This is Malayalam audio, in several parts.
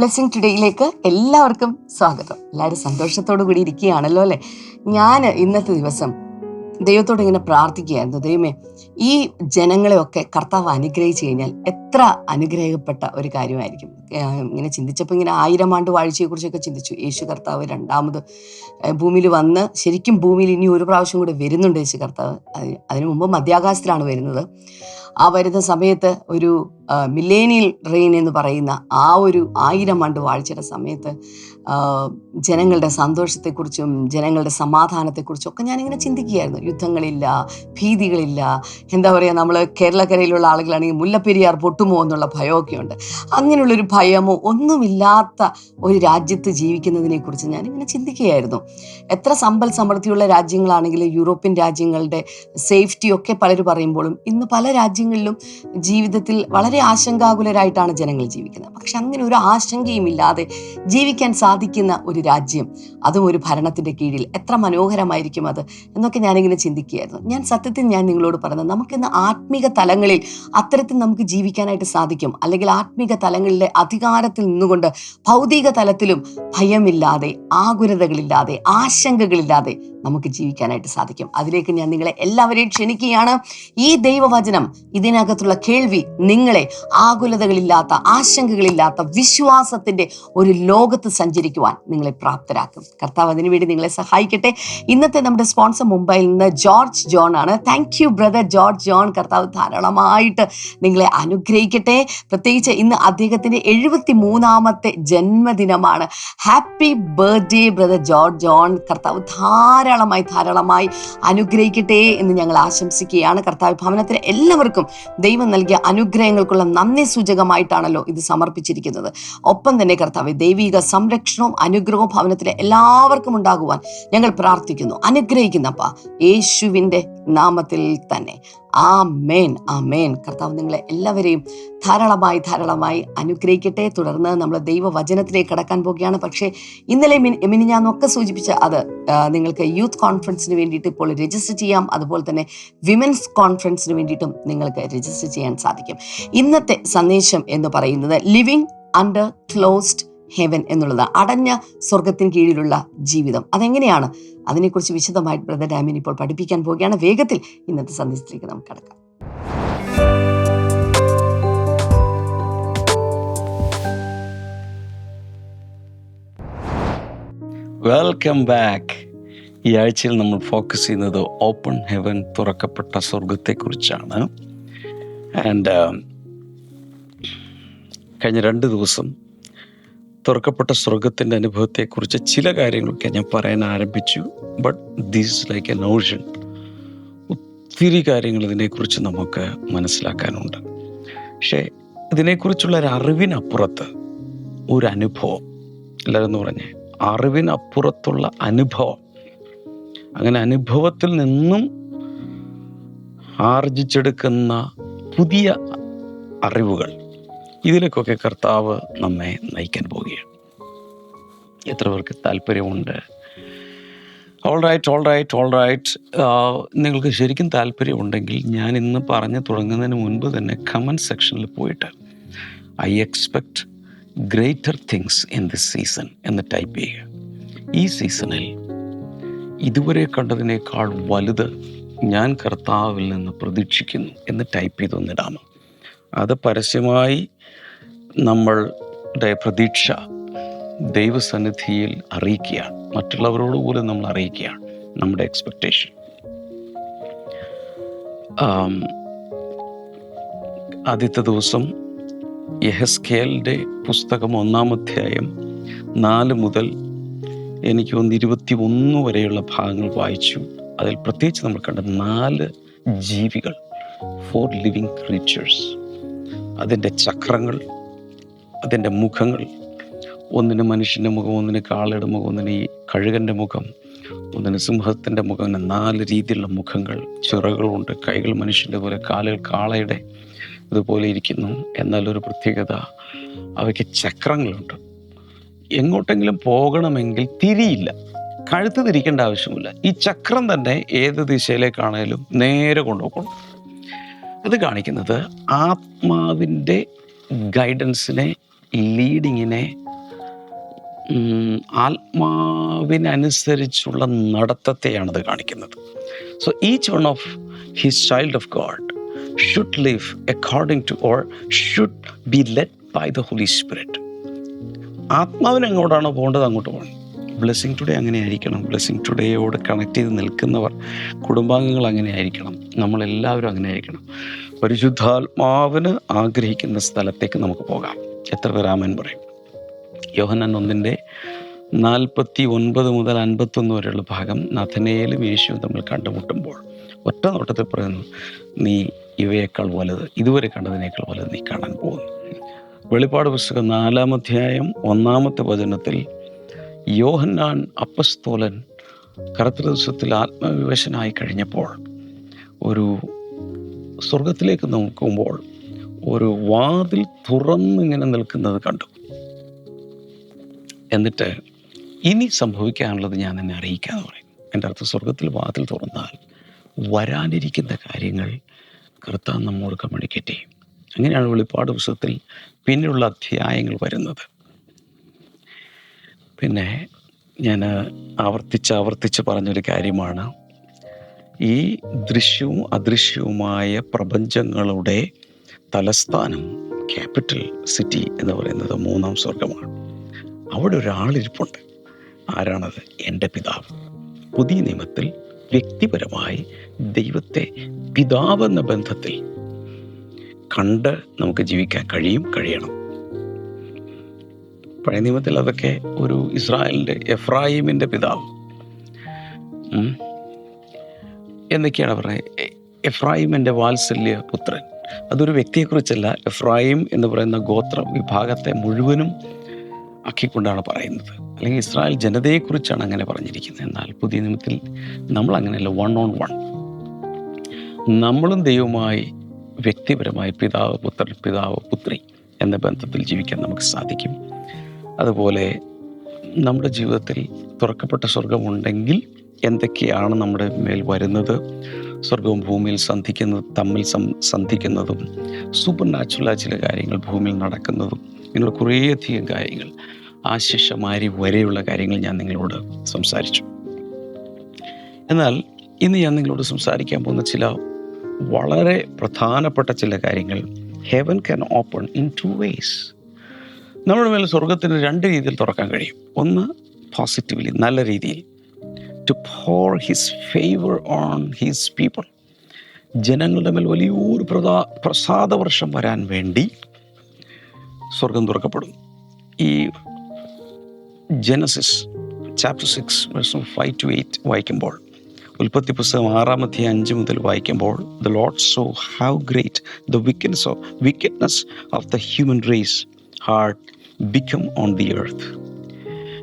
ബ്ലെസ്സിങ് ടുഡേയിലേക്ക് എല്ലാവർക്കും സ്വാഗതം. എല്ലാവരും സന്തോഷത്തോടു കൂടി ഇരിക്കുകയാണല്ലോ അല്ലേ? ഞാൻ ഇന്നത്തെ ദിവസം ദൈവത്തോട് ഇങ്ങനെ പ്രാർത്ഥിക്കുകയായിരുന്നു. ദൈവമേ ഈ ജനങ്ങളെയൊക്കെ കർത്താവ് അനുഗ്രഹിച്ചു കഴിഞ്ഞാൽ എത്ര അനുഗ്രഹിക്കപ്പെട്ട ഒരു കാര്യമായിരിക്കും. ഇങ്ങനെ ചിന്തിച്ചപ്പോൾ ഇങ്ങനെ ആയിരം ആണ്ട് വാഴ്ചയെക്കുറിച്ചൊക്കെ ചിന്തിച്ചു. യേശു കർത്താവ് രണ്ടാമത് ഭൂമിയിൽ വന്ന് ശരിക്കും ഭൂമിയിൽ ഇനി ഒരു പ്രാവശ്യം കൂടെ വരുന്നുണ്ട് യേശു കർത്താവ്. അതിന് മുമ്പ് മധ്യാകാശത്തിലാണ് വരുന്നത്. ആ വരുന്ന സമയത്ത് ഒരു മില്ലേനിയൽ റെയിൻ എന്ന് പറയുന്ന ആ ഒരു ആയിരം ആണ്ട് വാഴ്ചയുടെ സമയത്ത് ജനങ്ങളുടെ സന്തോഷത്തെക്കുറിച്ചും ജനങ്ങളുടെ സമാധാനത്തെക്കുറിച്ചും ഒക്കെ ഞാനിങ്ങനെ ചിന്തിക്കുകയായിരുന്നു. യുദ്ധങ്ങളില്ല ഭീതികളില്ല എന്താ പറയുക നമ്മൾ കേരളക്കരയിലുള്ള ആളുകളാണെങ്കിൽ മുല്ലപ്പെരിയാർ പൊട്ടുമോ എന്നുള്ള ഭയമൊക്കെ ഉണ്ട്. അങ്ങനെയുള്ളൊരു ഭയമോ ഒന്നുമില്ലാത്ത ഒരു രാജ്യത്ത് ജീവിക്കുന്നതിനെക്കുറിച്ച് ഞാനിങ്ങനെ ചിന്തിക്കുകയായിരുന്നു. എത്ര സമ്പൽ സമൃദ്ധിയുള്ള രാജ്യങ്ങളാണെങ്കിലും യൂറോപ്യൻ രാജ്യങ്ങളുടെ സേഫ്റ്റി ഒക്കെ പലരും പറയുമ്പോഴും ഇന്ന് പല രാജ്യങ്ങളിലും ജീവിതത്തിൽ വളരെ ആശങ്കാകുലരായിട്ടാണ് ജനങ്ങൾ ജീവിക്കുന്നത്. പക്ഷെ അങ്ങനെ ഒരു ആശങ്കയും ഇല്ലാതെ ജീവിക്കാൻ സാധിക്കുന്ന ഒരു രാജ്യം അതും ഒരു ഭരണത്തിന്റെ കീഴിൽ എത്ര മനോഹരമായിരിക്കും അത് എന്നൊക്കെ ഞാനിങ്ങനെ ചിന്തിക്കുകയായിരുന്നു. ഞാൻ സത്യത്തിൽ ഞാൻ നിങ്ങളോട് പറഞ്ഞത് നമുക്കിന്ന് ആത്മീക തലങ്ങളിൽ അത്തരത്തിൽ നമുക്ക് ജീവിക്കാനായിട്ട് സാധിക്കും. അല്ലെങ്കിൽ ആത്മീക തലങ്ങളിലെ അധികാരത്തിൽ നിന്നുകൊണ്ട് ഭൗതിക തലത്തിലും ഭയമില്ലാതെ ആകുലതകളില്ലാതെ ആശങ്കകളില്ലാതെ നമുക്ക് ജീവിക്കാനായിട്ട് സാധിക്കും. അതിലേക്ക് ഞാൻ നിങ്ങളെ എല്ലാവരെയും ക്ഷണിക്കുകയാണ്. ഈ ദൈവവചനം ഇതിനകത്തുള്ള കേൾവി നിങ്ങളെ ആകുലതകളില്ലാത്ത ആശങ്കകളില്ലാത്ത വിശ്വാസത്തിന്റെ ഒരു ലോകത്ത് സഞ്ചരിക്കുവാൻ നിങ്ങളെ പ്രാപ്തരാക്കും. കർത്താവ് അതിനുവേണ്ടി നിങ്ങളെ സഹായിക്കട്ടെ. ഇന്നത്തെ നമ്മുടെ സ്പോൺസർ മുംബൈയിൽ നിന്ന് ജോർജ് ജോൺ ആണ്. Thank you brother George John. കർത്താവ് ധാരാളമായിട്ട് നിങ്ങളെ അനുഗ്രഹിക്കട്ടെ. പ്രത്യേകിച്ച് ഇന്ന് അദ്ദേഹത്തിന്റെ എഴുപത്തി മൂന്നാമത്തെ ജന്മദിനമാണ്. Happy birthday brother George John. കർത്താവ് ധാരാളമായി ധാരാളമായി അനുഗ്രഹിക്കട്ടെ എന്ന് ഞങ്ങൾ ആശംസിക്കുകയാണ്. കർത്താവ് ഭവനത്തിന് എല്ലാവർക്കും ദൈവം നൽകിയ അനുഗ്രഹങ്ങൾക്കുള്ള നന്ദി സൂചകമായിട്ടാണല്ലോ ഇത് സമർപ്പിച്ചിരിക്കുന്നത്. ഒപ്പം തന്നെ കർത്താവ് ദൈവിക സംരക്ഷണവും അനുഗ്രഹവും ഭവനത്തിലെ എല്ലാവർക്കും ഉണ്ടാകുവാൻ ഞങ്ങൾ പ്രാർത്ഥിക്കുന്നു. അനുഗ്രഹിക്കുന്നപ്പ യേശുവിന്റെ നാമത്തിൽ തന്നെ. ആ മേൻ ആ മേൻ കർത്താവ് നിങ്ങളെ എല്ലാവരെയും ധാരാളമായി ധാരാളമായി അനുഗ്രഹിക്കട്ടെ. തുടർന്ന് നമ്മൾ ദൈവവചനത്തിലേക്ക് കടക്കാൻ പോവുകയാണ്. പക്ഷേ ഇന്നലെ മിനി ഞാൻ ഒക്കെ സൂചിപ്പിച്ച അത് നിങ്ങൾക്ക് യൂത്ത് കോൺഫറൻസിന് വേണ്ടിയിട്ട് ഇപ്പോൾ രജിസ്റ്റർ ചെയ്യാം. അതുപോലെ തന്നെ വിമൻസ് കോൺഫറൻസിന് വേണ്ടിയിട്ടും നിങ്ങൾക്ക് രജിസ്റ്റർ ചെയ്യാൻ സാധിക്കും. ഇന്നത്തെ സന്ദേശം എന്ന് പറയുന്നത് ലിവിങ് അണ്ടർ ക്ലോസ്ഡ് ഹെവൻ എന്നുള്ളത് അടഞ്ഞ സ്വർഗത്തിന് കീഴിലുള്ള ജീവിതം. അതെങ്ങനെയാണ്? അതിനെക്കുറിച്ച് വിശദമായിട്ട് ബ്രദർ ഡാമിൻ ഇപ്പോൾ പഠിപ്പിക്കാൻ പോവുകയാണ്. വേഗത്തിൽ ഇന്നത്തെ സന്ദേശത്തിലേക്ക് നമുക്ക് കടക്കാം. വെൽക്കം ബാക്ക് ഈ ആഴ്ചയിൽ നമ്മൾ ഫോക്കസ് ചെയ്യുന്നത് ഓപ്പൺ ഹെവൻ തുറക്കപ്പെട്ട സ്വർഗത്തെക്കുറിച്ചാണ് ആൻഡ് കഴിഞ്ഞ രണ്ട് ദിവസം തുറക്കപ്പെട്ട സ്വർഗത്തിന്റെ അനുഭവത്തെക്കുറിച്ച് ചില കാര്യങ്ങളൊക്കെ ഞാൻ പറയാൻ ആരംഭിച്ചു. But these like a notion ഒത്തിരി കാര്യങ്ങൾ ഇതിനെക്കുറിച്ച് നമുക്ക് മനസ്സിലാക്കാനുണ്ട്. പക്ഷേ ഇതിനെക്കുറിച്ചുള്ള ഒരു അറിവിനപ്പുറത്ത് ഒരു അനുഭവം. എല്ലാവരും പറഞ്ഞേ. അറിവിനപ്പുറത്തുള്ള അനുഭവം. അങ്ങനെ അനുഭവത്തിൽ നിന്നും ആർജിച്ചെടുക്കുന്ന പുതിയ അറിവുകൾ. ഇതിലേക്കൊക്കെ കർത്താവ് നമ്മെ നയിക്കാൻ പോവുകയാണ്. എത്ര പേർക്ക് താല്പര്യമുണ്ട്? All right all right all right നിങ്ങൾക്ക് ശരിക്കും താല്പര്യമുണ്ടെങ്കിൽ ഞാൻ ഇന്ന് പറഞ്ഞു തുടങ്ങുന്നതിന് മുൻപ് തന്നെ കമന്റ് സെക്ഷനിൽ പോയിട്ട് I expect greater things in this season എന്ന് ടൈപ്പ് ചെയ്യുക. ഈ സീസണിൽ ഇതുവരെ കണ്ടതിനേക്കാൾ വലുത് ഞാൻ കർത്താവിൽ നിന്ന് പ്രതീക്ഷിക്കുന്നു എന്ന് ടൈപ്പ് ചെയ്തൊന്നിടാമോ അത് പരസ്യമായി നമ്മളുടെ പ്രതീക്ഷ ദൈവസന്നിധിയിൽ അറിയിക്കുകയാണ്. മറ്റുള്ളവരോട് പോലും നമ്മൾ അറിയിക്കുകയാണ് നമ്മുടെ എക്സ്പെക്റ്റേഷൻ ആദ്യത്തെ ദിവസം യഹസ്കേലിന്റെ പുസ്തകം ഒന്നാം അധ്യായം നാല് മുതൽ എനിക്ക് ഒന്ന് ഇരുപത്തി ഒന്ന് വരെയുള്ള ഭാഗങ്ങൾ വായിച്ചു. അതിൽ പ്രത്യേകിച്ച് നമ്മൾ കണ്ട നാല് ജീവികൾ ഫോർ ലിവിങ് ക്രീച്ചേഴ്സ് അതിന്റെ ചക്രങ്ങൾ അതിന്റെ മുഖങ്ങൾ ഒന്നിന് മനുഷ്യന്റെ മുഖം ഒന്നിന് കാളയുടെ മുഖം ഒന്നിന് ഈ കഴുകന്റെ മുഖം ഒന്നിന് സിംഹത്തിന്റെ മുഖം അങ്ങനെ നാല് രീതിയിലുള്ള മുഖങ്ങൾ ചിറകളുണ്ട് കൈകൾ മനുഷ്യന്റെ പോലെ കാലുകൾ കാളയുടെ ഇതുപോലെ ഇരിക്കുന്നു. എന്നാൽ ഒരു പ്രത്യേകത അവയ്ക്ക് ചക്രങ്ങളുണ്ട്. എങ്ങോട്ടെങ്കിലും പോകണമെങ്കിൽ തിരിയില്ല. കഴുത്ത് തിരിക്കേണ്ട ആവശ്യമില്ല. ഈ ചക്രം തന്നെ ഏത് ദിശയിലേക്കാണേലും നേരെ കൊണ്ടുപോകണം. അത് കാണിക്കുന്നത് ആത്മാവിന്റെ ഗൈഡൻസിനെ ലീഡിങ്ങിനെ ആത്മാവിനനുസരിച്ചുള്ള നടത്തത്തെയാണത് കാണിക്കുന്നത്. So each one of his child of God should live according to or should be led by the holy spirit ആത്മാവിന് എങ്ങോട്ടാണോ പോകേണ്ടത് അങ്ങോട്ട് പോകണം. ബ്ലെസ്സിങ് ടുഡേ അങ്ങനെ ആയിരിക്കണം. ബ്ലെസ്സിങ് ടുഡേയോട് കണക്ട് ചെയ്ത് നിൽക്കുന്നവർ കുടുംബാംഗങ്ങൾ അങ്ങനെ ആയിരിക്കണം. നമ്മളെല്ലാവരും അങ്ങനെ ആയിരിക്കണം. പരിശുദ്ധാത്മാവിന് ആഗ്രഹിക്കുന്ന സ്ഥലത്തേക്ക് നമുക്ക് പോകാം. എത്ര രാമൻ പറയും? യോഹന്നാൻ ഒന്നിന്റെ നാൽപ്പത്തി ഒൻപത് മുതൽ അൻപത്തൊന്ന് വരെയുള്ള ഭാഗം നഥനയിലും യേശുവും തമ്മിൽ കണ്ടുമുട്ടുമ്പോൾ ഒറ്റ നോട്ടത്തിൽ പറയുന്നു നീ ഇവയേക്കാൾ വലുത് ഇതുവരെ കണ്ടതിനേക്കാൾ വലുത് നീ കാണാൻ പോകുന്നു. വെളിപ്പാട് പുസ്തകം നാലാം അധ്യായം ഒന്നാമത്തെ വചനത്തിൽ യോഹന്നാൻ അപ്പസ്തോലൻ കറുത്ത ദിവസത്തിൽ ആത്മവിവശനായി കഴിഞ്ഞപ്പോൾ ഒരു സ്വർഗത്തിലേക്ക് നോക്കുമ്പോൾ ഒരു വാതിൽ തുറന്നിങ്ങനെ നിൽക്കുന്നത് കണ്ടു. എന്നിട്ട് ഇനി സംഭവിക്കാനുള്ളത് ഞാൻ എന്നെ അറിയിക്കാന്ന് പറയും എന്റെ അർത്ഥം സ്വർഗത്തിൽ വാതിൽ തുറന്നാൽ വരാനിരിക്കുന്ന കാര്യങ്ങൾ കർത്താൻ നമ്മോട് കമ്മ്യൂണിക്കേറ്റ് ചെയ്യും. അങ്ങനെയാണ് വെളിപ്പാട് പുസ്തകത്തിൽ പിന്നെയുള്ള അധ്യായങ്ങൾ വരുന്നത്. പിന്നെ ഞാൻ ആവർത്തിച്ച് ആവർത്തിച്ച് പറഞ്ഞൊരു കാര്യമാണ്. ഈ ദൃശ്യവും അദൃശ്യവുമായ പ്രപഞ്ചങ്ങളുടെ തലസ്ഥാനം ക്യാപിറ്റൽ സിറ്റി എന്ന് പറയുന്നത് മൂന്നാം സ്വർഗമാണ് അവിടെ ഒരാളിരിപ്പുണ്ട്. ആരാണത്? എന്റെ പിതാവ്. പുതിയ നിയമത്തിൽ വ്യക്തിപരമായി ദൈവത്തെ പിതാവ് എന്ന ബന്ധത്തിൽ കണ്ട് നമുക്ക് ജീവിക്കാൻ കഴിയും കഴിയണം. പഴയ നിയമത്തിൽ അതൊക്കെ ഒരു ഇസ്രായേലിന്റെ എഫ്രാഹിമിന്റെ പിതാവ്. എന്നൊക്കെയാണ് പറയുന്നത് എഫ്രാഹിമിന്റെ വാത്സല്യ പുത്രൻ അതൊരു വ്യക്തിയെക്കുറിച്ചല്ല എഫ്രായിം എന്ന് പറയുന്ന ഗോത്ര വിഭാഗത്തെ മുഴുവനും ആക്കിക്കൊണ്ടാണ് പറയുന്നത്. അല്ലെങ്കിൽ ഇസ്രായേൽ ജനതയെക്കുറിച്ചാണ് അങ്ങനെ പറഞ്ഞിരിക്കുന്നത്. എന്നാൽ പുതിയ നിയമത്തിൽ നമ്മൾ അങ്ങനെയല്ല വൺ ഓൺ വൺ നമ്മളും ദൈവമായി വ്യക്തിപരമായി പിതാവ് പുത്രൻ പിതാവ് പുത്രി എന്ന ബന്ധത്തിൽ ജീവിക്കാൻ നമുക്ക് സാധിക്കും. അതുപോലെ നമ്മുടെ ജീവിതത്തിൽ തുറക്കപ്പെട്ട സ്വർഗമുണ്ടെങ്കിൽ എന്തൊക്കെയാണ് നമ്മുടെ മേൽ വരുന്നത്? സ്വർഗവും ഭൂമിയിൽ സന്ധിക്കുന്നത് തമ്മിൽ സന്ധിക്കുന്നതും സൂപ്പർ നാച്ചുറലായ ചില കാര്യങ്ങൾ ഭൂമിയിൽ നടക്കുന്നതും ഇങ്ങനെ കുറേയധികം കാര്യങ്ങൾ ആശിഷമാരി വരെയുള്ള കാര്യങ്ങൾ ഞാൻ നിങ്ങളോട് സംസാരിച്ചു. എന്നാൽ ഇന്ന് ഞാൻ നിങ്ങളോട് സംസാരിക്കാൻ പോകുന്ന ചില വളരെ പ്രധാനപ്പെട്ട ചില കാര്യങ്ങൾ heaven can open in two ways നമ്മുടെ മേൽ സ്വർഗത്തിന് രണ്ട് രീതിയിൽ തുറക്കാൻ കഴിയും. ഒന്ന് പോസിറ്റീവ്ലി നല്ല രീതിയിൽ. To pour his favour on his people ജനങ്ങളുടെ മേൽ വലിയൊരു പ്രധാ പ്രസാദവർഷം വരാൻ വേണ്ടി സ്വർഗം തുറക്കപ്പെടും. ഈ Genesis chapter six verse five to eight വായിക്കുമ്പോൾ ഉൽപ്പത്തി പുസ്തകം ആറാമത്തെ അഞ്ച് മുതൽ വായിക്കുമ്പോൾ the Lord saw how great the wickedness of wickedness of the human race had become on the earth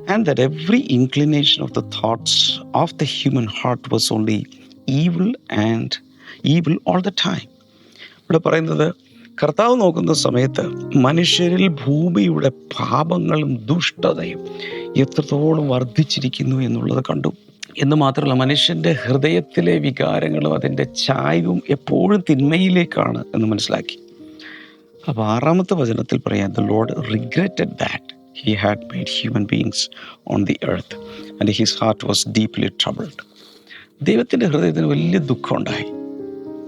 and that every inclination of the thoughts of the human heart was only evil and evil all the time. ഇവിടെ പറയുന്നത് കർത്താവ് നോക്കുന്ന സമയത്ത് മനുഷ്യരിൽ ഭൂമിയുടെ പാപങ്ങളും ദുഷ്ടതയും എത്രത്തോളം വർദ്ധിച്ചിരിക്കുന്നു എന്നുള്ളത് കണ്ടു. എന്ന് മാത്രമല്ല മനുഷ്യന്റെ ഹൃദയത്തിലെ വികാരങ്ങളും അതിന്റെ ചായവും എപ്പോഴും തിന്മയിലേക്കാണ് എന്ന് മനസ്സിലാക്കി. അപ്പോൾ ആറാമത്തെ വചനത്തിൽ പറയാം the Lord regretted that he had made human beings on the earth and his heart was deeply troubled. ദൈവത്തിന്റെ ഹൃദയത്തിന് വലിയ ദുഃഖമുണ്ടായി.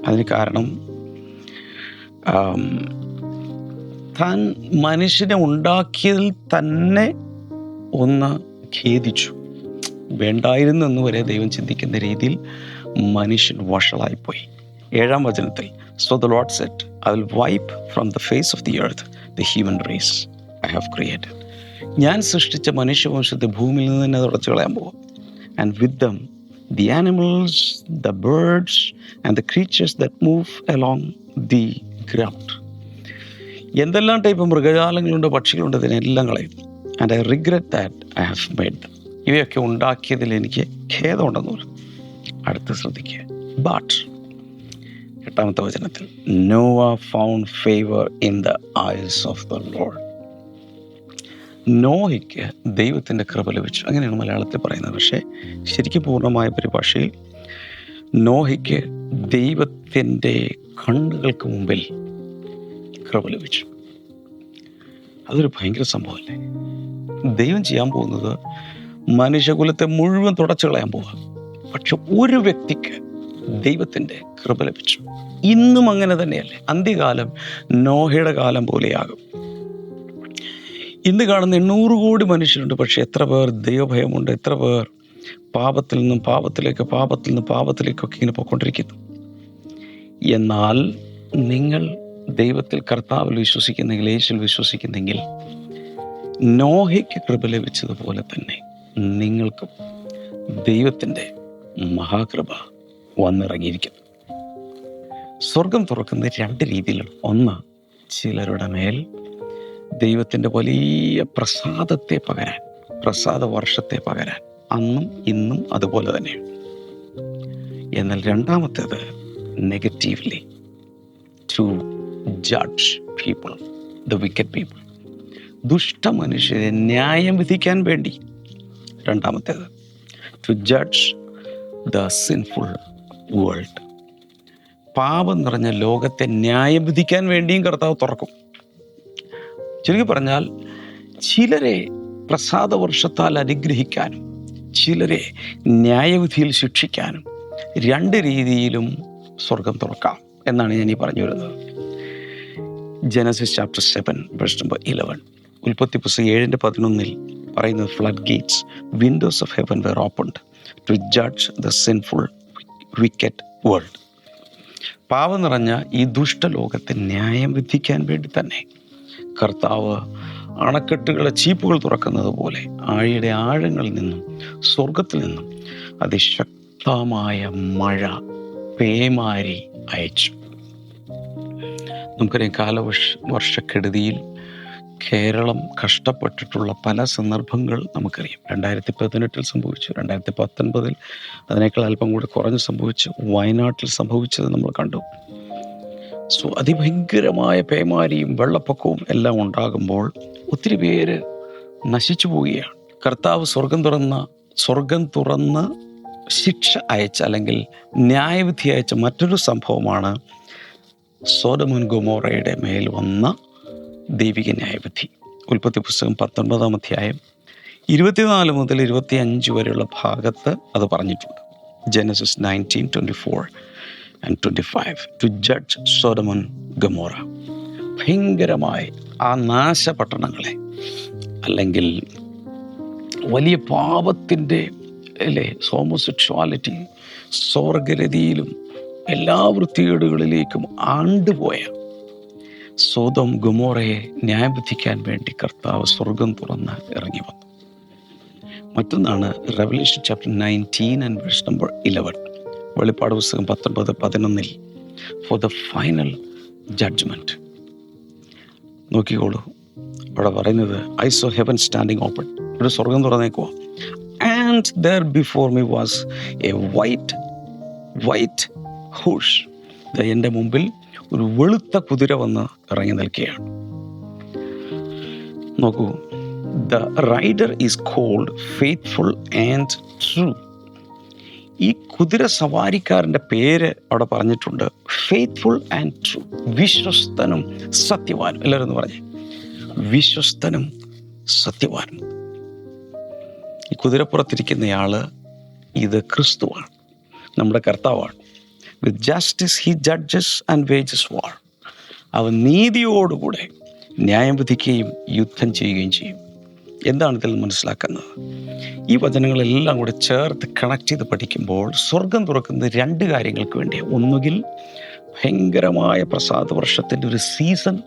അതിന് കാരണം താൻ മനുഷ്യനെ ഉണ്ടാക്കിയതിൽ തന്നെ ഒന്ന് ഖേദിച്ചു. വേണ്ടായിരുന്നു എന്ന് വരെ ദൈവം ചിന്തിക്കുന്ന രീതിയിൽ മനുഷ്യൻ വഷളായിപ്പോയി. ഏഴാം വചനത്തിൽ so the Lord said I will wipe from the face of the earth the human race I have created ഞാൻ സൃഷ്ടിച്ച മനുഷ്യവംശത്തെ ഭൂമിയിൽ നിന്ന് തന്നെ തുടച്ചു കളയാൻ പോകും and with them the animals the birds and the creatures that move along the ground എന്തെല്ലാം ടൈപ്പ് മൃഗജാലങ്ങളുണ്ട് പക്ഷികളുണ്ട് ഇതിനെല്ലാം കളയും. And I regret that I have made them ഇവയൊക്കെ ഉണ്ടാക്കിയതിൽ എനിക്ക് ഖേദമുണ്ടെന്ന് പറഞ്ഞു. അടുത്ത് ശ്രദ്ധിക്കുക. ബട്ട് എട്ടാമത്തെ വചനത്തിൽ Noah found favour in the eyes of the Lord നോഹയ്ക്ക് ദൈവത്തിന്റെ കൃപ ലഭിച്ചു. അങ്ങനെയാണ് മലയാളത്തിൽ പറയുന്നത്. പക്ഷേ ശരിക്കും പൂർണമായ പരിഭാഷയിൽ നോഹയ്ക്ക് ദൈവത്തിന്റെ കണ്ണുകൾക്ക് മുമ്പിൽ കൃപ ലഭിച്ചു. അതൊരു ഭയങ്കര സംഭവമല്ലേ? ദൈവം ചെയ്യാൻ പോകുന്നത് മനുഷ്യകുലത്തെ മുഴുവൻ തുടച്ചു കളയാൻ പോവാം. പക്ഷെ ഒരു വ്യക്തിക്ക് ദൈവത്തിന്റെ കൃപ ലഭിച്ചു. ഇന്നും അങ്ങനെ തന്നെയല്ലേ? അന്ത്യകാലം നോഹയുടെ കാലം പോലെയാകും. ഇന്ന് കാണുന്ന എണ്ണൂറ് കോടി മനുഷ്യരുണ്ട്. പക്ഷേ എത്ര പേർ ദൈവഭയമുണ്ട് എത്ര പേർ പാപത്തിൽ നിന്നും പാപത്തിലേക്ക് പാപത്തിൽ നിന്നും പാപത്തിലേക്കൊക്കെ ഇങ്ങനെ പോയിക്കൊണ്ടിരിക്കുന്നു. എന്നാൽ നിങ്ങൾ ദൈവത്തിൽ കർത്താവിൽ വിശ്വസിക്കുന്നെങ്കിൽ യേശുവിൽ വിശ്വസിക്കുന്നെങ്കിൽ നോഹയ്ക്ക് കൃപ ലഭിച്ചതുപോലെ തന്നെ നിങ്ങൾക്കും ദൈവത്തിന്റെ മഹാകൃപ വന്നിറങ്ങിയിരിക്കുന്നു. സ്വർഗം തുറക്കുന്ന രണ്ട് രീതിയിലാണ് ഒന്ന് ചിലരുടെ മേൽ ദൈവത്തിന്റെ വലിയ പ്രസാദത്തെ പകരാൻ പ്രസാദ വർഷത്തെ പകരാൻ അന്നും ഇന്നും അതുപോലെ തന്നെ എന്നാൽ രണ്ടാമത്തേത് negatively to judge people the wicked people ദുഷ്ട മനുഷ്യരെ ന്യായം വിധിക്കാൻ വേണ്ടി. രണ്ടാമത്തേത് to judge the sinful world പാപം നിറഞ്ഞ ലോകത്തെ ന്യായം വിധിക്കാൻ വേണ്ടിയും കർത്താവ് തുറക്കും. ചുരുക്കി പറഞ്ഞാൽ ചിലരെ പ്രസാദവർഷത്താൽ അനുഗ്രഹിക്കാനും ചിലരെ ന്യായവിധിയിൽ ശിക്ഷിക്കാനും രണ്ട് രീതിയിലും സ്വർഗം തുറക്കാം എന്നാണ് ഞാൻ ഈ പറഞ്ഞു വരുന്നത്. Genesis chapter seven verse number eleven. ഉൽപ്പത്തി പുസ്തകം ഏഴിന്റെ പതിനൊന്നിൽ പറയുന്നത് floodgates windows of heaven were opened to judge the sinful wicked world. പാവം നിറഞ്ഞ ഈ ദുഷ്ടലോകത്തെ ന്യായം വിധിക്കാൻ വേണ്ടി തന്നെ കർത്താവ് അണക്കെട്ടുകളെ ചീപ്പുകൾ തുറക്കുന്നത് പോലെ ആഴിയുടെ ആഴങ്ങളിൽ നിന്നും സ്വർഗത്തിൽ നിന്നും അതിശക്തമായ മഴ പേമാരി അയച്ചു. നമുക്കറിയാം കാലവർഷ വർഷക്കെടുതിയിൽ കേരളം കഷ്ടപ്പെട്ടിട്ടുള്ള പല സന്ദർഭങ്ങൾ നമുക്കറിയാം. രണ്ടായിരത്തി പതിനെട്ടിൽ സംഭവിച്ചു രണ്ടായിരത്തി പത്തൊൻപതിൽ അതിനേക്കാൾ അല്പം കൂടി കുറഞ്ഞ് സംഭവിച്ചു. വയനാട്ടിൽ സംഭവിച്ചത് നമ്മൾ കണ്ടു. സോ അതിഭയങ്കരമായ പേമാരിയും വെള്ളപ്പൊക്കവും എല്ലാം ഉണ്ടാകുമ്പോൾ ഒത്തിരി പേര് നശിച്ചു പോവുകയാണ്. കർത്താവ് സ്വർഗം തുറന്ന സ്വർഗം തുറന്ന് ശിക്ഷ അയച്ച അല്ലെങ്കിൽ ന്യായവിധി അയച്ച മറ്റൊരു സംഭവമാണ് സോഡമുൻ ഗൊമോറയുടെ മേൽ വന്ന ദൈവിക ന്യായവിധി. ഉൽപ്പത്തി പുസ്തകം പത്തൊൻപതാം അധ്യായം ഇരുപത്തിനാല് മുതൽ ഇരുപത്തി അഞ്ച് വരെയുള്ള ഭാഗത്ത് അത് പറഞ്ഞിട്ടുണ്ട്. Genesis nineteen twenty four and twenty five to judge Sodom and Gomorrah ഭയങ്കരമായി ആ നാശപട്ടണങ്ങളെ അല്ലെങ്കിൽ വലിയ പാപത്തിന്റെ അല്ലേ ഹോമോസെക്ഷുവാലിറ്റി സ്വർഗരതിയിലും എല്ലാ വൃത്തികേടുകളിലേക്കും ആണ്ടുപോയ സ്വതം ഗുമോറയെ ന്യായബുദ്ധിക്കാൻ വേണ്ടി കർത്താവ് സ്വർഗം തുറന്ന് ഇറങ്ങി വന്നു. മറ്റൊന്നാണ് Revelation chapter nineteen and verse number eleven വെളിപ്പാട് പുസ്തകം പത്തൊൻപത് പതിനൊന്നിൽ. ഫോർ ദ ഫൈനൽ ജഡ്ജ്മെന്റ് നോക്കിക്കോളൂ. അവിടെ പറയുന്നത് I saw heaven standing open ഒരു സ്വർഗം തുറന്നേക്കുക and there before me was a white white horse എന്റെ മുമ്പിൽ ഒരു വെളുത്ത കുതിര വന്ന് ഇറങ്ങി നിൽക്കുകയാണ്. നോക്കൂ. The rider is called faithful and true ഈ കുതിര സവാരിക്കാരന്റെ പേര് അവിടെ പറഞ്ഞിട്ടുണ്ട്. ഫെയ്ത്ത്ഫുൾ ആൻഡ് ട്രൂ വിശ്വസ്തനും സത്യവാനും. എല്ലാവരും എന്ന് പറഞ്ഞേ. വിശ്വസ്തനും സത്യവാനും. ഈ കുതിരപ്പുറത്തിരിക്കുന്നയാൾ ഇത് ക്രിസ്തുവാണ്. നമ്മുടെ കർത്താവാണ്. With justice he judges and wages war അവൻ നീതിയോടുകൂടെ ന്യായം വിധിക്കുകയും യുദ്ധം ചെയ്യുകയും ചെയ്യും. എന്താണ് ഇതിൽ മനസ്സിലാക്കുന്നത്? ഈ വചനങ്ങളെല്ലാം കൂടെ ചേർത്ത് കണക്ട് ചെയ്ത് പഠിക്കുമ്പോൾ സ്വർഗം തുറക്കുന്നത് രണ്ട് കാര്യങ്ങൾക്ക് വേണ്ടിയാണ് ഒന്നുകിൽ ഭയങ്കരമായ പ്രസാദ വർഷത്തിന്റെ ഒരു സീസൺ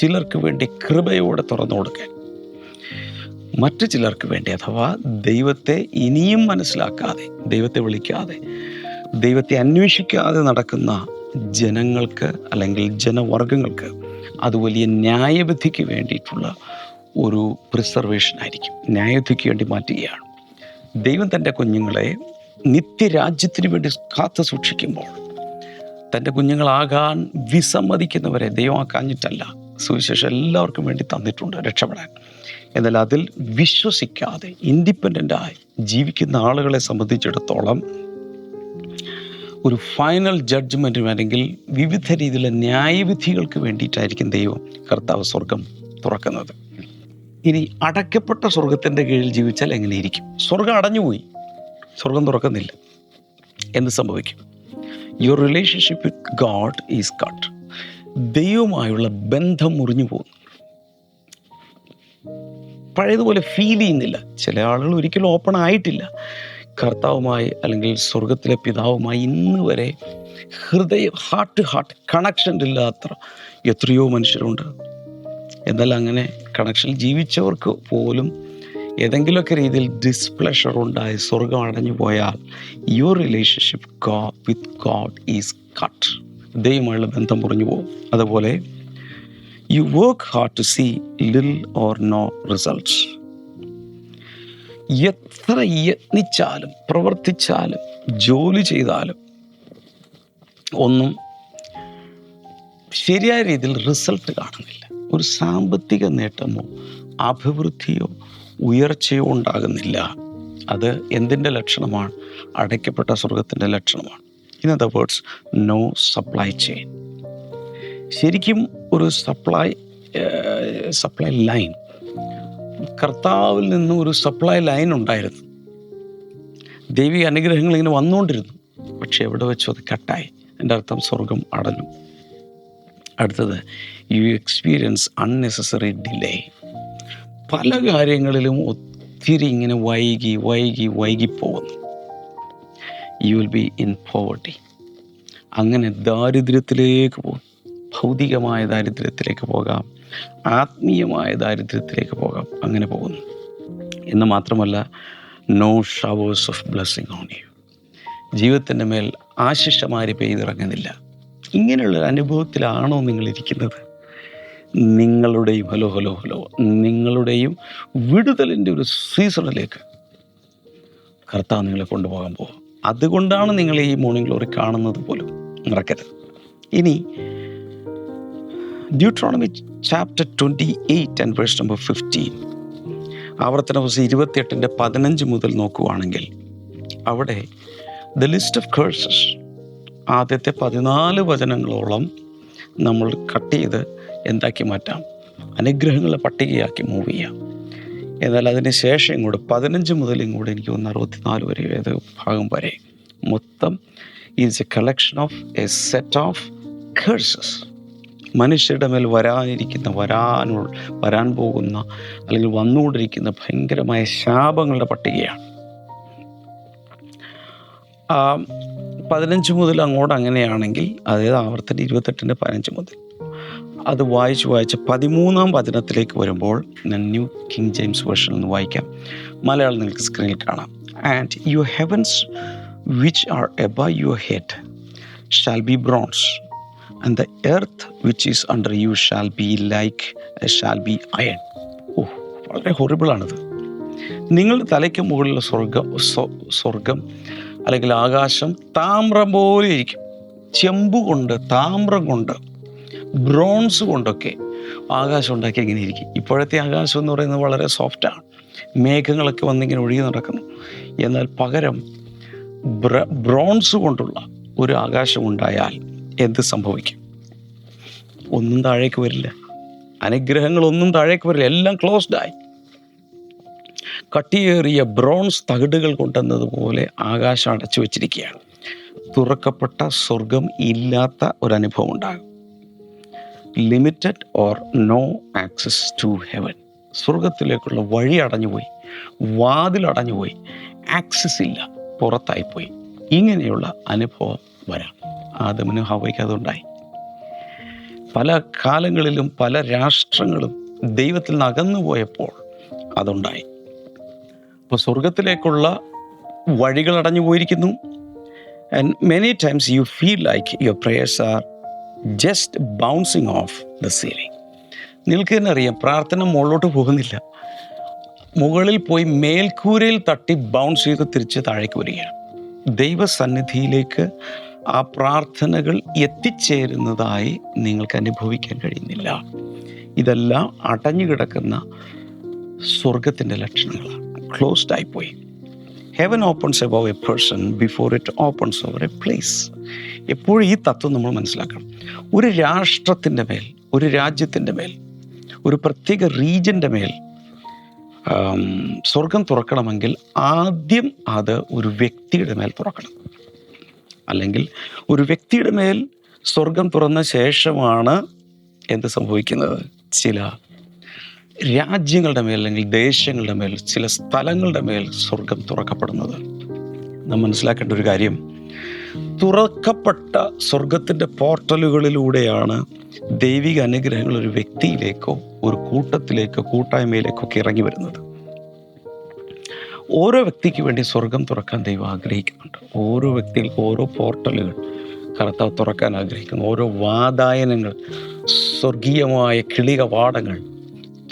ചിലർക്ക് വേണ്ടി കൃപയോടെ തുറന്നു കൊടുക്കാൻ. മറ്റു ചിലർക്ക് വേണ്ടി അഥവാ ദൈവത്തെ ഇനിയും മനസ്സിലാക്കാതെ ദൈവത്തെ വിളിക്കാതെ ദൈവത്തെ അന്വേഷിക്കാതെ നടക്കുന്ന ജനങ്ങൾക്ക് അല്ലെങ്കിൽ ജനവർഗങ്ങൾക്ക് അത് വലിയ ന്യായവിധിക്ക് വേണ്ടിയിട്ടുള്ള ഒരു പ്രിസർവേഷൻ ആയിരിക്കും. ന്യായത്തിക്ക് വേണ്ടി മാറ്റുകയാണ്. ദൈവം തന്റെ കുഞ്ഞുങ്ങളെ നിത്യരാജ്യത്തിന് വേണ്ടി കാത്തു സൂക്ഷിക്കുമ്പോൾ തന്റെ കുഞ്ഞുങ്ങളാകാൻ വിസമ്മതിക്കുന്നവരെ ദൈവം ആക്കാഞ്ഞിട്ടല്ല സുവിശേഷം എല്ലാവർക്കും വേണ്ടി തന്നിട്ടുണ്ട് രക്ഷപ്പെടാൻ. എന്നാൽ അതിൽ വിശ്വസിക്കാതെ ഇൻഡിപെൻഡന്റായി ജീവിക്കുന്ന ആളുകളെ സംബന്ധിച്ചിടത്തോളം ഒരു ഫൈനൽ ജഡ്ജ്മെന്റിനും അല്ലെങ്കിൽ വിവിധ രീതിയിലുള്ള ന്യായവിധികൾക്ക് വേണ്ടിയിട്ടായിരിക്കും ദൈവം കർത്താവ് സ്വർഗം തുറക്കുന്നത്. ഇനി അടയ്ക്കപ്പെട്ട സ്വർഗത്തിന്റെ കീഴിൽ ജീവിച്ചാൽ എങ്ങനെയിരിക്കും സ്വർഗം അടഞ്ഞുപോയി. സ്വർഗം തുറക്കുന്നില്ല. എന്ത് സംഭവിക്കും? Your relationship with God is cut ദൈവമായുള്ള ബന്ധം മുറിഞ്ഞു പോകുന്നു. പഴയതുപോലെ ഫീൽ ചെയ്യുന്നില്ല. ചില ആളുകൾ ഒരിക്കലും ഓപ്പൺ ആയിട്ടില്ല. കർത്താവുമായി അല്ലെങ്കിൽ സ്വർഗത്തിലെ പിതാവുമായി ഇന്ന് വരെ ഹൃദയം ഹാർട്ട് ഹാർട്ട് കണക്ഷൻ ഇല്ലാത്ത എത്രയോ മനുഷ്യരുണ്ട്. എന്നാൽ അങ്ങനെ കണക്ഷൻ ജീവിച്ചവർക്ക് പോലും ഏതെങ്കിലുമൊക്കെ രീതിയിൽ ഡിസ്പ്ലഷർ ഉണ്ടായി സ്വർഗം അടഞ്ഞു പോയാൽ your relationship God with God is cut ദൈവമായുള്ള ബന്ധം മുറിഞ്ഞു പോകും. അതുപോലെ you work hard to see ലിൽ ഓർ നോ റിസൾട്ട്സ് എത്ര യത്നിച്ചാലും പ്രവർത്തിച്ചാലും ജോലി ചെയ്താലും ഒന്നും ശരിയായ രീതിയിൽ റിസൾട്ട് കാണുന്നില്ല. ഒരു സാമ്പത്തിക നേട്ടമോ അഭിവൃദ്ധിയോ ഉയർച്ചയോ ഉണ്ടാകുന്നില്ല. അത് എന്തിന്റെ ലക്ഷണമാണ്? അടയ്ക്കപ്പെട്ട സ്വർഗത്തിന്റെ ലക്ഷണമാണ്. In other words no supply chain ശരിക്കും ഒരു സപ്ലൈ സപ്ലൈ ലൈൻ കർത്താവിൽ നിന്നും ഒരു സപ്ലൈ ലൈൻ ഉണ്ടായിരുന്നു. ദൈവിക അനുഗ്രഹങ്ങൾ ഇങ്ങനെ വന്നുകൊണ്ടിരുന്നു. പക്ഷെ എവിടെ വെച്ചോ അത് കട്ടായി എന്റെ അർത്ഥം സ്വർഗം അടഞ്ഞു. അടുത്തത് യു എക്സ്പീരിയൻസ് അൺനെസസറി ഡിലേ പല കാര്യങ്ങളിലും ഒത്തിരി ഇങ്ങനെ വൈകി വൈകി വൈകി പോകുന്നു. You will be in poverty അങ്ങനെ ദാരിദ്ര്യത്തിലേക്ക് പോകും. ഭൗതികമായ ദാരിദ്ര്യത്തിലേക്ക് പോകാം. ആത്മീയമായ ദാരിദ്ര്യത്തിലേക്ക് പോകാം. അങ്ങനെ പോകുന്നു. എന്ന് മാത്രമല്ല no showers of blessing on you ജീവിതത്തിന്റെ മേൽ ആശിഷമാര് പെയ്തിറങ്ങുന്നില്ല. ഇങ്ങനെയുള്ളൊരു അനുഭവത്തിലാണോ നിങ്ങളിരിക്കുന്നത്? നിങ്ങളുടെയും ഹലോ ഹലോ ഹലോ നിങ്ങളുടെയും വിടുതലിന്റെ ഒരു സീസണിലേക്ക് കർത്താവ് നിങ്ങളെ കൊണ്ടുപോകാൻ പോകും. അതുകൊണ്ടാണ് നിങ്ങൾ ഈ മോർണിംഗ് ഗ്ലോറി കാണുന്നത് പോലും. മറക്കരുത്. ഇനി Deuteronomy chapter twenty eight and verse number fifteen ആവർത്തന ദിവസം ഇരുപത്തിയെട്ടിന്റെ പതിനഞ്ച് മുതൽ നോക്കുവാണെങ്കിൽ അവിടെ ദ ലിസ്റ്റ് ഓഫ് കേഴ്സസ് ആദ്യത്തെ പതിനാല് വചനങ്ങളോളം നമ്മൾ കട്ട് ചെയ്ത് എന്താക്കി മാറ്റാം. അനുഗ്രഹങ്ങളെ പട്ടികയാക്കി മൂവ് ചെയ്യാം. എന്നാൽ അതിന് ശേഷം ഇങ്ങോട്ട് പതിനഞ്ച് മുതൽ ഇങ്ങോട്ട് എനിക്ക് ഒന്ന് അറുപത്തിനാല് വരെ ഏത് ഭാഗം വരെ. മൊത്തം is a collection of a set of curses മനുഷ്യരുടെ മേൽ വരാനിരിക്കുന്ന വരാനു വരാൻ പോകുന്ന അല്ലെങ്കിൽ വന്നുകൊണ്ടിരിക്കുന്ന ഭയങ്കരമായ ശാപങ്ങളുടെ പട്ടികയാണ്. പതിനഞ്ച് മുതൽ അങ്ങോട്ട് അങ്ങനെയാണെങ്കിൽ അതായത് ആവർത്തന ഇരുപത്തെട്ടിന്റെ പതിനഞ്ച് മുതൽ. അത് വായിച്ച് വായിച്ച് പതിമൂന്നാം വചനത്തിലേക്ക് വരുമ്പോൾ ഞാൻ ന്യൂ കിങ് ജെയിംസ് വേർഷൻ നിന്ന് വായിക്കാം. മലയാളം നിങ്ങൾക്ക് സ്ക്രീനിൽ കാണാം. And your heavens which are above your head shall be bronze and the earth which is under you shall be like shall be iron ഓ വളരെ ഹൊറിബിളാണിത് നിങ്ങളുടെ തലയ്ക്ക് മുകളിലുള്ള സ്വർഗം സ്വ- സ്വർഗം അല്ലെങ്കിൽ ആകാശം താമ്രം പോലെ ഇരിക്കും. ചെമ്പ് കൊണ്ട് താമ്രം കൊണ്ട് ബ്രോൺസ് കൊണ്ടൊക്കെ ആകാശം ഉണ്ടാക്കി ഇങ്ങനെ ഇരിക്കും. ഇപ്പോഴത്തെ ആകാശം എന്ന് പറയുന്നത് വളരെ സോഫ്റ്റാണ് മേഘങ്ങളൊക്കെ വന്നിങ്ങനെ ഒഴുകി നടക്കുന്നു. എന്നാൽ പകരം ബ്ര ബ്രോൺസ് കൊണ്ടുള്ള ഒരു ആകാശം ഉണ്ടായാൽ എന്ത് സംഭവിക്കും? ഒന്നും താഴേക്ക് വരില്ല. അനുഗ്രഹങ്ങളൊന്നും താഴേക്ക് വരില്ല. എല്ലാം ക്ലോസ്ഡ് ആയി. കട്ടിയേറിയ ബ്രോൺസ് തകിടുകൾ കൊണ്ടെന്നതുപോലെ ആകാശം അടച്ചു വെച്ചിരിക്കുകയാണ്. തുറക്കപ്പെട്ട സ്വർഗം ഇല്ലാത്ത ഒരനുഭവം ഉണ്ടാകും. Limited or no access to heaven സ്വർഗത്തിലേക്കുള്ള വഴി അടഞ്ഞുപോയി വാതിൽ അടഞ്ഞുപോയി ആക്സസ് ഇല്ല പുറത്തായിപ്പോയി. ഇങ്ങനെയുള്ള അനുഭവം വരാം. ആദമിനും ഹവയ്ക്ക് അതുണ്ടായി. പല കാലങ്ങളിലും പല രാഷ്ട്രങ്ങളും ദൈവത്തിൽ നിന്ന് അകന്നുപോയപ്പോൾ അതുണ്ടായി. അപ്പോൾ സ്വർഗത്തിലേക്കുള്ള വഴികൾ അടഞ്ഞു പോയിരിക്കുന്നു. And many times you feel like your prayers are just bouncing off the ceiling നിങ്ങൾക്ക് തന്നെ അറിയാം പ്രാർത്ഥന മുകളിലോട്ട് പോകുന്നില്ല. മുകളിൽ പോയി മേൽക്കൂരയിൽ തട്ടി ബൗൺസ് ചെയ്ത് തിരിച്ച് താഴേക്ക് വരികയാണ്. ദൈവസന്നിധിയിലേക്ക് ആ പ്രാർത്ഥനകൾ എത്തിച്ചേരുന്നതായി നിങ്ങൾക്ക് അനുഭവിക്കാൻ കഴിയുന്നില്ല. ഇതെല്ലാം അടഞ്ഞു കിടക്കുന്ന സ്വർഗത്തിന്റെ ലക്ഷണങ്ങളാണ്. ക്ലോസ്ഡ് ആയിപ്പോയി heaven opens above a person before it opens over a place എപ്പോഴും ഈ തത്വം നമ്മൾ മനസ്സിലാക്കണം. ഒരു രാഷ്ട്രത്തിന്റെ മേൽ ഒരു രാജ്യത്തിന്റെ മേൽ ഒരു പ്രത്യേക റീജന്റെ മേൽ സ്വർഗം തുറക്കണമെങ്കിൽ ആദ്യം അത് ഒരു വ്യക്തിയുടെ മേൽ തുറക്കണം. അല്ലെങ്കിൽ ഒരു വ്യക്തിയുടെ മേൽ സ്വർഗം തുറന്ന ശേഷമാണ് എന്ത് സംഭവിക്കുന്നത്? ചില രാജ്യങ്ങളുടെ മേൽ അല്ലെങ്കിൽ ദേശങ്ങളുടെ മേൽ ചില സ്ഥലങ്ങളുടെ മേൽ സ്വർഗം തുറക്കപ്പെടുന്നത്. നാം മനസ്സിലാക്കേണ്ട ഒരു കാര്യം തുറക്കപ്പെട്ട സ്വർഗത്തിന്റെ പോർട്ടലുകളിലൂടെയാണ് ദൈവിക അനുഗ്രഹങ്ങൾ ഒരു വ്യക്തിയിലേക്കോ ഒരു കൂട്ടത്തിലേക്കോ കൂട്ടായ്മയിലേക്കോ ഒക്കെ ഇറങ്ങി വരുന്നത്. ഓരോ വ്യക്തിക്ക് വേണ്ടി സ്വർഗം തുറക്കാൻ ദൈവം ആഗ്രഹിക്കുന്നുണ്ട്. ഓരോ വ്യക്തികൾക്ക് ഓരോ പോർട്ടലുകൾ കർത്താവ് തുറക്കാൻ ആഗ്രഹിക്കുന്നു. ഓരോ വാതായനങ്ങൾ സ്വർഗീയമായ കിളികവാടങ്ങൾ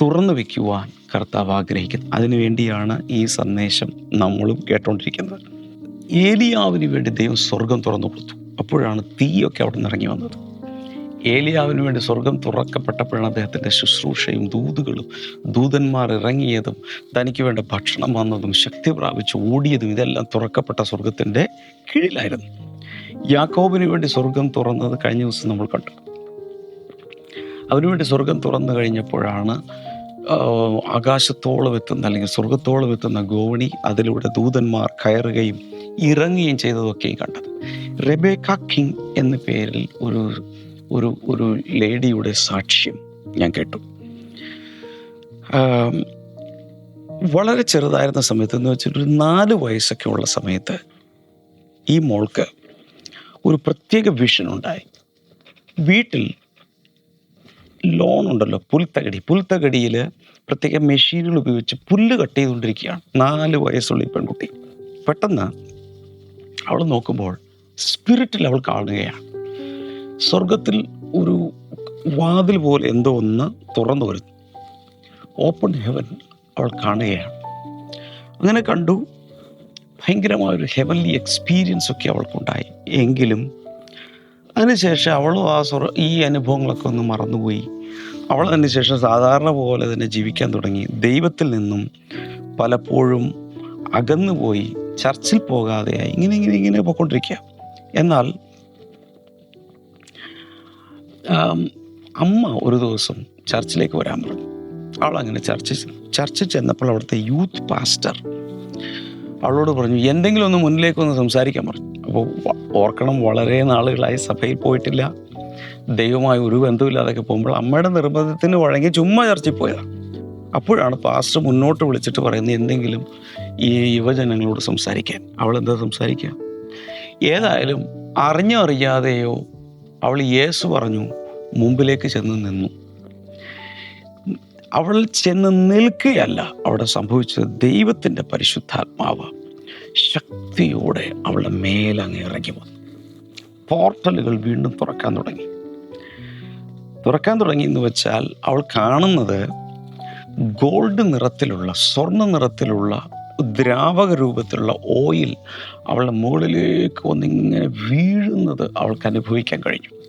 തുറന്നു വയ്ക്കുവാൻ കർത്താവ് ആഗ്രഹിക്കുന്നു. അതിനുവേണ്ടിയാണ് ഈ സന്ദേശം നമ്മളും കേട്ടോണ്ടിരിക്കുന്നത്. ഏലിയാവിന് വേണ്ടി ദൈവം സ്വർഗം തുറന്നു കൊടുത്തു. അപ്പോഴാണ് തീയൊക്കെ അവിടെ നിന്ന് ഇറങ്ങി വന്നത്. ഏലിയാവിന് വേണ്ടി സ്വർഗം തുറക്കപ്പെട്ടപ്പോഴാണ് അദ്ദേഹത്തിന്റെ ശുശ്രൂഷയും ദൂതുകളും ദൂതന്മാർ ഇറങ്ങിയതും തനിക്ക് വേണ്ട ഭക്ഷണം വന്നതും ശക്തി പ്രാപിച്ച് ഓടിയതും ഇതെല്ലാം തുറക്കപ്പെട്ട സ്വർഗത്തിന്റെ കീഴിലായിരുന്നു. യാക്കോബിന് വേണ്ടി സ്വർഗം തുറന്നത് കഴിഞ്ഞ ദിവസം നമ്മൾ കണ്ടു. അവനുവേണ്ടി സ്വർഗം തുറന്നു കഴിഞ്ഞപ്പോഴാണ് ആകാശത്തോളം എത്തുന്ന അല്ലെങ്കിൽ സ്വർഗത്തോളം എത്തുന്ന ഗോവണി അതിലൂടെ ദൂതന്മാർ കയറുകയും ഇറങ്ങുകയും ചെയ്തതൊക്കെയും കണ്ടത്. റെബേക്ക കിങ് എന്ന പേരിൽ ഒരു ഒരു ഒരു ലേഡിയുടെ സാക്ഷ്യം ഞാൻ കേട്ടു. വളരെ ചെറുതായിരുന്ന സമയത്ത് എന്ന് വെച്ചാൽ ഒരു നാല് വയസ്സൊക്കെ ഉള്ള സമയത്ത് ഈ മോൾക്ക് ഒരു പ്രത്യേക വിഷൻ ഉണ്ടായി. വീട്ടിൽ ലോൺ ഉണ്ടല്ലോ പുൽത്തകടി. പുൽത്തകടിയിൽ പ്രത്യേക മെഷീനുകൾ ഉപയോഗിച്ച് പുല്ല് കട്ട് ചെയ്തുകൊണ്ടിരിക്കുകയാണ്. നാല് വയസ്സുള്ള ഈ പെൺകുട്ടി. പെട്ടെന്ന് അവൾ നോക്കുമ്പോൾ സ്പിരിറ്റിൽ അവൾ കാണുകയാണ്. സ്വർഗത്തിൽ ഒരു വാതിൽ പോലെ എന്തോ ഒന്ന് തുറന്നു വരുന്നു. ഓപ്പൺ ഹെവൻ അവൾ കാണുകയാണ്. അങ്ങനെ കണ്ടു. ഭയങ്കരമായൊരു ഹെവൻലി എക്സ്പീരിയൻസ് ഒക്കെ അവൾക്കുണ്ടായി. എങ്കിലും അതിനുശേഷം അവളും ആ സ്വർ ഈ അനുഭവങ്ങളൊക്കെ ഒന്ന് മറന്നുപോയി. അവൾ അതിനുശേഷം സാധാരണ പോലെ തന്നെ ജീവിക്കാൻ തുടങ്ങി. ദൈവത്തിൽ നിന്നും പലപ്പോഴും അകന്നുപോയി ചർച്ചിൽ പോകാതെയായി ഇങ്ങനെ ഇങ്ങനെ ഇങ്ങനെ പോയിക്കൊണ്ടിരിക്കുക. എന്നാൽ അമ്മ ഒരു ദിവസം ചർച്ചിലേക്ക് വരാൻ പറഞ്ഞു. അവൾ അങ്ങനെ ചർച്ച ചർച്ചിൽ ചെന്നപ്പോൾ അവിടുത്തെ യൂത്ത് പാസ്റ്റർ അവളോട് പറഞ്ഞു എന്തെങ്കിലും ഒന്ന് മുന്നിലേക്ക് ഒന്ന് സംസാരിക്കാൻ പറഞ്ഞു ഓർക്കണം വളരെ നാളുകളായി സഭയിൽ പോയിട്ടില്ല. ദൈവമായി ഒരു ബന്ധമില്ലാതൊക്കെ പോകുമ്പോൾ അമ്മയുടെ നിർബന്ധത്തിന് വഴങ്ങി ചുമ്മാ ചർച്ചയിൽ പോയതാണ് അപ്പോഴാണ് പാസ്റ്റർ മുന്നോട്ട് വിളിച്ചിട്ട് പറയുന്നത് എന്തെങ്കിലും ഈ യുവജനങ്ങളോട് സംസാരിക്കാൻ. അവൾ എന്താ സംസാരിക്കുക? ഏതായാലും അറിഞ്ഞോ അറിയാതെയോ അവൾ യേശു പറഞ്ഞു മുമ്പിലേക്ക് ചെന്ന് നിന്നു. അവൾ ചെന്ന് നിൽക്കുകയല്ല അവിടെ സംഭവിച്ചത് ദൈവത്തിന്റെ പരിശുദ്ധാത്മാവ് ശക്തിയോടെ അവളുടെ മേലങ്ങ് ഇറങ്ങി വന്നു. പോർട്ടലുകൾ വീണ്ടും തുറക്കാൻ തുടങ്ങി. തുറക്കാൻ തുടങ്ങി എന്ന് വെച്ചാൽ അവൾ കാണുന്നത് ഗോൾഡ് നിറത്തിലുള്ള സ്വർണ നിറത്തിലുള്ള ദ്രാവക രൂപത്തിലുള്ള ഓയിൽ അവളുടെ മുകളിലേക്ക് വന്നിങ്ങനെ വീഴുന്നത് അവൾക്ക് അനുഭവിക്കാൻ കഴിഞ്ഞു.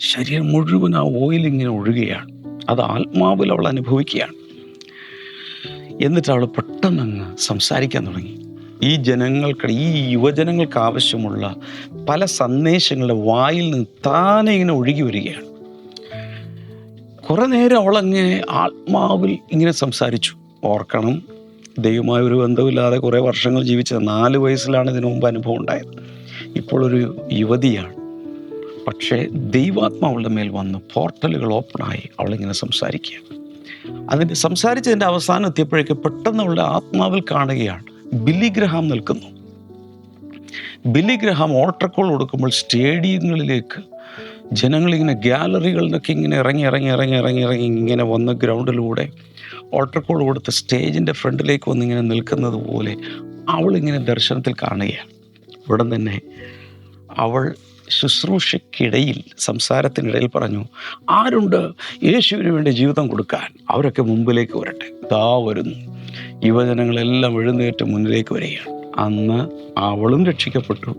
ശരീരം മുഴുവൻ ആ ഓയിൽ ഇങ്ങനെ ഒഴുകുകയാണ്. അത് ആത്മാവിൽ അവൾ അനുഭവിക്കുകയാണ്. എന്നിട്ട് അവൾ പെട്ടെന്നങ്ങ് സംസാരിക്കാൻ തുടങ്ങി. ഈ ജനങ്ങൾക്ക് ഈ യുവജനങ്ങൾക്ക് ആവശ്യമുള്ള പല സന്ദേശങ്ങളുടെ വായിൽ നിന്ന് താനെ ഇങ്ങനെ ഒഴുകി വരികയാണ്. കുറേ നേരം അവളങ്ങനെ ആത്മാവിൽ ഇങ്ങനെ സംസാരിച്ചു. ഓർക്കണം ദൈവമായ ഒരു ബന്ധമില്ലാതെ കുറേ വർഷങ്ങൾ ജീവിച്ചത് നാല് വയസ്സിലാണ് ഇതിനു മുമ്പ് അനുഭവം ഉണ്ടായത്. ഇപ്പോൾ ഒരു യുവതിയാണ്. പക്ഷേ ദൈവാത്മാവളുടെ മേൽ വന്ന് പോർട്ടലുകൾ ഓപ്പണായി അവളിങ്ങനെ സംസാരിക്കുക അതിന്റെ സംസാരിച്ചതിന്റെ അവസാനം എത്തിയപ്പോഴേക്ക് പെട്ടെന്ന് അവളുടെ ആത്മാവിൽ കാണുകയാണ്. ബില്ലി ഗ്രഹാം നിൽക്കുന്നു. ബില്ലി ഗ്രഹാം ഓൾട്ടർ കോൾ കൊടുക്കുമ്പോൾ സ്റ്റേഡിയങ്ങളിലേക്ക് ജനങ്ങളിങ്ങനെ ഗ്യാലറികളിലൊക്കെ ഇങ്ങനെ ഇറങ്ങി ഇറങ്ങി ഇറങ്ങി ഇറങ്ങി ഇറങ്ങി ഇങ്ങനെ വന്ന് ഗ്രൗണ്ടിലൂടെ ഓട്ടർക്കോൾ കോൾ കൊടുത്ത് സ്റ്റേജിന്റെ ഫ്രണ്ടിലേക്ക് വന്ന് ഇങ്ങനെ നിൽക്കുന്നത് പോലെ അവളിങ്ങനെ ദർശനത്തിൽ കാണുകയാണ്. ഉടൻ തന്നെ അവൾ ശുശ്രൂഷയ്ക്കിടയിൽ സംസാരത്തിനിടയിൽ പറഞ്ഞു ആരുണ്ട്? യേശുവിന് വേണ്ടി ജീവിതം കൊടുക്കാൻ. അവരൊക്കെ മുമ്പിലേക്ക് വരട്ടെ. ഇതാ വരുന്നു. യുവജനങ്ങളെല്ലാം എഴുന്നേറ്റ് മുന്നിലേക്ക് വരികയാണ്. അന്ന് അവളും രക്ഷിക്കപ്പെട്ടു.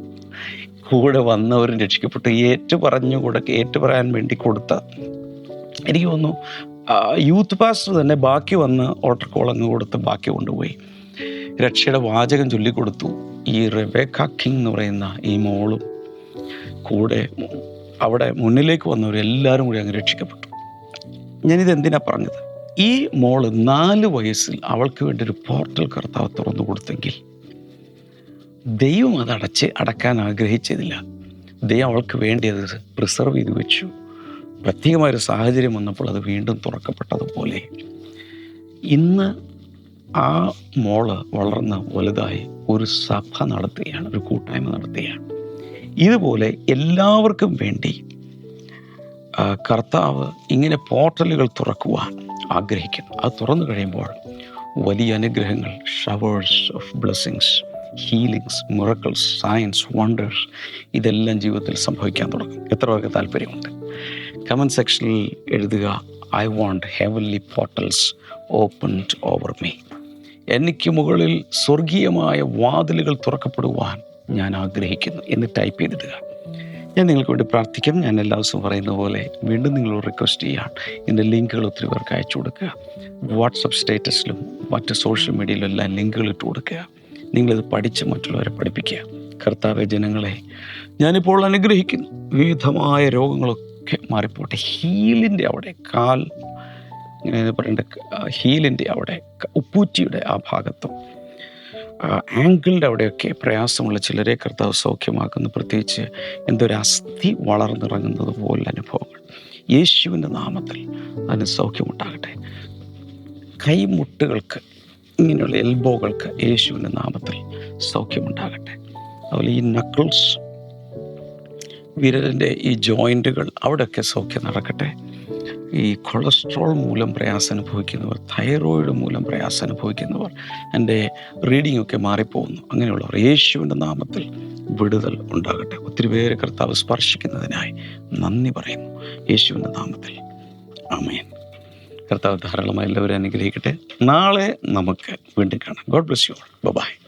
കൂടെ വന്നവരും രക്ഷിക്കപ്പെട്ടു. ഏറ്റു പറഞ്ഞു കൂടെ ഏറ്റു പറയാൻ വേണ്ടി കൊടുത്ത എനിക്ക് തോന്നുന്നു യൂത്ത് പാസ്റ്റർ തന്നെ ബാക്കി വന്ന് ഓട്ടർ കോളങ്ങ് കൊടുത്ത് ബാക്കി കൊണ്ടുപോയി. രക്ഷയുടെ വാചകം ചൊല്ലിക്കൊടുത്തു. ഈ റെബേക്ക കിങ് എന്ന് പറയുന്ന ഈ മോളും കൂടെ അവിടെ മുന്നിലേക്ക് വന്നവരെല്ലാവരും കൂടി അങ്ങ് രക്ഷിക്കപ്പെട്ടു. ഞാനിത് എന്തിനാണ് പറഞ്ഞത്? ഈ മോൾ നാല് വയസ്സിൽ അവൾക്ക് വേണ്ടി ഒരു പോർട്ടൽ കർത്താവ് തുറന്നു കൊടുത്തെങ്കിൽ ദൈവം അത് അടക്കാൻ ആഗ്രഹിച്ചതില്ല. ദൈവം അവൾക്ക് വേണ്ടി അത് പ്രിസർവ് ചെയ്ത് വെച്ചു. പ്രത്യേകമായൊരു സാഹചര്യം വന്നപ്പോൾ അത് വീണ്ടും തുറക്കപ്പെട്ടതുപോലെ. ഇന്ന് ആ മോൾ വളർന്ന് വലുതായി ഒരു സഭ നടത്തുകയാണ് ഒരു കൂട്ടായ്മ നടത്തുകയാണ്. ഇതുപോലെ എല്ലാവർക്കും വേണ്ടി കർത്താവ് ഇങ്ങനെ പോർട്ടലുകൾ തുറക്കുവാൻ ആഗ്രഹിക്കുന്നു. അത് തുറന്നു കഴിയുമ്പോൾ വലിയ അനുഗ്രഹങ്ങൾ showers of blessings healings miracles signs wonders ഇതെല്ലാം ജീവിതത്തിൽ സംഭവിക്കാൻ തുടങ്ങും. എത്ര പേർക്ക് താല്പര്യമുണ്ട്? കമന്റ് സെക്ഷനിൽ എഴുതുക I want heavenly portals opened over me എനിക്ക് മുകളിൽ സ്വർഗീയമായ വാതിലുകൾ തുറക്കപ്പെടുവാൻ ഞാൻ ആഗ്രഹിക്കുന്നു എന്ന് ടൈപ്പ് ചെയ്തിടുക. ഞാൻ നിങ്ങൾക്ക് വേണ്ടി പ്രാർത്ഥിക്കും. ഞാൻ എല്ലാ ദിവസവും പറയുന്ന പോലെ വീണ്ടും നിങ്ങളോട് റിക്വസ്റ്റ് ചെയ്യാം. ഇതിന്റെ ലിങ്കുകൾ ഒത്തിരി പേർക്ക് അയച്ചു കൊടുക്കുക. വാട്സപ്പ് സ്റ്റേറ്റസിലും മറ്റ് സോഷ്യൽ മീഡിയയിലും എല്ലാം ലിങ്കുകൾ ഇട്ട് കൊടുക്കുക. നിങ്ങളിത് പഠിച്ച് മറ്റുള്ളവരെ പഠിപ്പിക്കുക. കർത്താവ് ജനങ്ങളെ ഞാനിപ്പോൾ അനുഗ്രഹിക്കുന്നു. വിവിധമായ രോഗങ്ങളൊക്കെ മാറിപ്പോട്ടെ. ഹീലിന്റെ അവിടെ കാൽ ഇങ്ങനെ പറയേണ്ട ഹീലിന്റെ അവിടെ ഉപ്പൂറ്റിയുടെ ആ ഭാഗത്തും ആങ്കിളിന്റെ അവിടെയൊക്കെ പ്രയാസമുള്ള ചിലരെ കർത്താവ് സൗഖ്യമാക്കുന്നു. പ്രത്യേകിച്ച് എന്തൊരു അസ്ഥി വളർന്നിറങ്ങുന്നത് പോലുള്ള അനുഭവങ്ങൾ. യേശുവിന്റെ നാമത്തിൽ അതിന് സൗഖ്യമുണ്ടാകട്ടെ. കൈമുട്ടുകൾക്ക് ഇങ്ങനെയുള്ള എൽബോകൾക്ക് യേശുവിന്റെ നാമത്തിൽ സൗഖ്യമുണ്ടാകട്ടെ. അതുപോലെ ഈ നക്കിൾസ് വിരലിന്റെ ഈ ജോയിന്റുകൾ അവിടെയൊക്കെ സൗഖ്യം നടക്കട്ടെ. ഈ കൊളസ്ട്രോൾ മൂലം പ്രയാസം അനുഭവിക്കുന്നവർ തൈറോയിഡ് മൂലം പ്രയാസം അനുഭവിക്കുന്നവർ എന്റെ റീഡിംഗ് ഒക്കെ മാറിപ്പോകുന്നു. അങ്ങനെയുള്ളവർ യേശുവിന്റെ നാമത്തിൽ വിടുതൽ ഉണ്ടാകട്ടെ. ഒത്തിരി പേര് കർത്താവ് സ്പർശിക്കുന്നതിനായി നന്ദി പറയുന്നു. യേശുവിന്റെ നാമത്തിൽ. ആമേൻ. കർത്താവ് ധാരാളമായി എല്ലാവരും അനുഗ്രഹിക്കട്ടെ. നാളെ നമുക്ക് വീണ്ടും കാണാം. God bless you all bye